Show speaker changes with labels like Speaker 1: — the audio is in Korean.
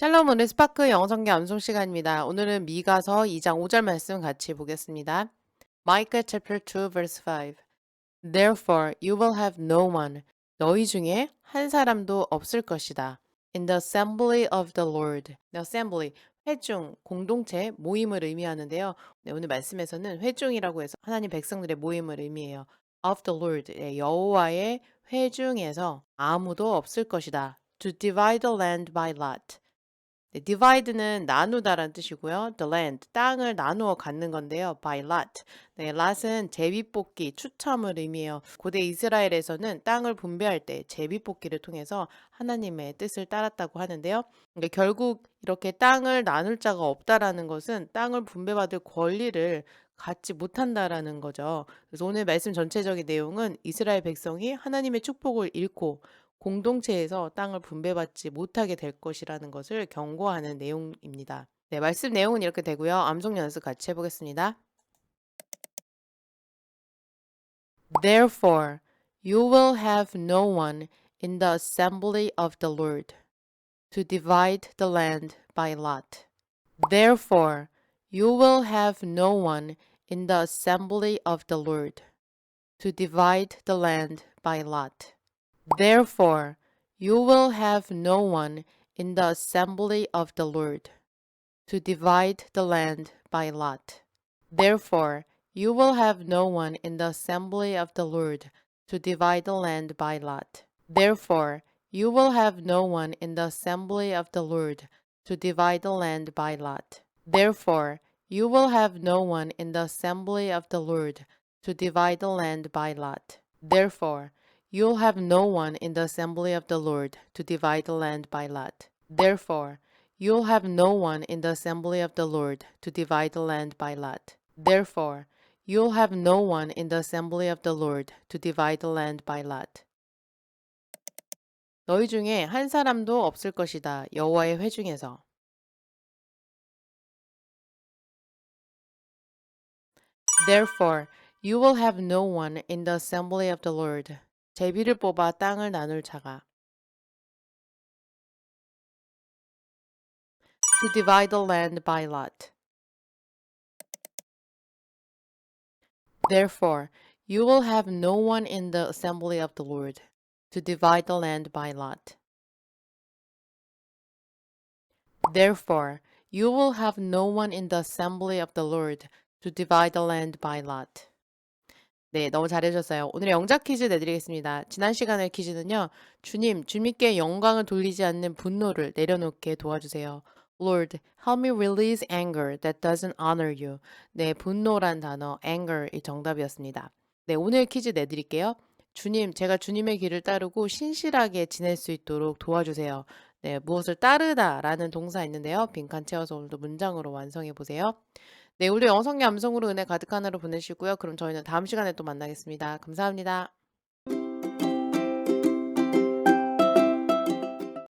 Speaker 1: 샬롬 오늘 스파크 영성계 암송 시간입니다. 오늘은 미가서 2장 5절 말씀 같이 보겠습니다. Micah chapter 2 verse 5 Therefore you will have no one 너희 중에 한 사람도 없을 것이다. In the assembly of the Lord. The assembly 회중, 공동체, 모임을 의미하는데요. 네, 오늘 말씀에서는 회중이라고 해서 하나님 백성들의 모임을 의미해요. Of the Lord, 네, 여호와의 회중에서 아무도 없을 것이다. To divide the land by lot. 네, divide는 나누다라는 뜻이고요. The land, 땅을 나누어 갖는 건데요. By lot. 네, lot은 제비뽑기, 추첨을 의미해요. 고대 이스라엘에서는 땅을 분배할 때 제비뽑기를 통해서 하나님의 뜻을 따랐다고 하는데요. 그러니까 결국 이렇게 땅을 나눌 자가 없다라는 것은 땅을 분배받을 권리를 갖지 못한다라는 거죠. 그래서 오늘 말씀 전체적인 내용은 이스라엘 백성이 하나님의 축복을 잃고 공동체에서 땅을 분배받지 못하게 될 것이라는 것을 경고하는 내용입니다. 네, 말씀 내용은 이렇게 되고요. 암송 연습 같이 해보겠습니다. Therefore, you will have no one in the assembly of the Lord to divide the land by lot. Therefore, you will have no one in the assembly of the Lord to divide the land by lot. Therefore, you will have no one in the assembly of the Lord to divide the land by lot. Therefore, you will have no one in the assembly of the Lord to divide the land by lot. Therefore, you will have no one in the assembly of the Lord to divide the land by lot. Therefore, you will have no one in the assembly of the Lord to divide the land by lot. Therefore, you'll have no one in the assembly of the Lord to divide the land by lot. Therefore, you'll have no one in the assembly of the Lord to divide the land by lot. Therefore, you'll have no one in the assembly of the Lord to divide the land by lot. 너희 중에 한 사람도 없을 것이다. 여호와의 회중에서. Therefore, you will have no one in the assembly of the Lord. 제비를 뽑아 땅을 나눌 자가. To divide the land by lot. Therefore, you will have no one in the assembly of the Lord to divide the land by lot. Therefore, you will have no one in the assembly of the Lord to divide the land by lot. 네, 너무 잘해주셨어요. 오늘의 영작 퀴즈 내드리겠습니다. 지난 시간의 퀴즈는요. 주님, 주님께 영광을 돌리지 않는 분노를 내려놓게 도와주세요. Lord, help me release anger that doesn't honor you. 네, 분노란 단어, anger이 정답이었습니다. 네, 오늘 퀴즈 내드릴게요. 주님, 제가 주님의 길을 따르고 신실하게 지낼 수 있도록 도와주세요. 네, 무엇을 따르다 라는 동사 있는데요. 빈칸 채워서 오늘도 문장으로 완성해 보세요. 네, 오늘 영성의 암성으로 은혜 가득한 하루 보내시고요. 그럼 저희는 다음 시간에 또 만나겠습니다. 감사합니다.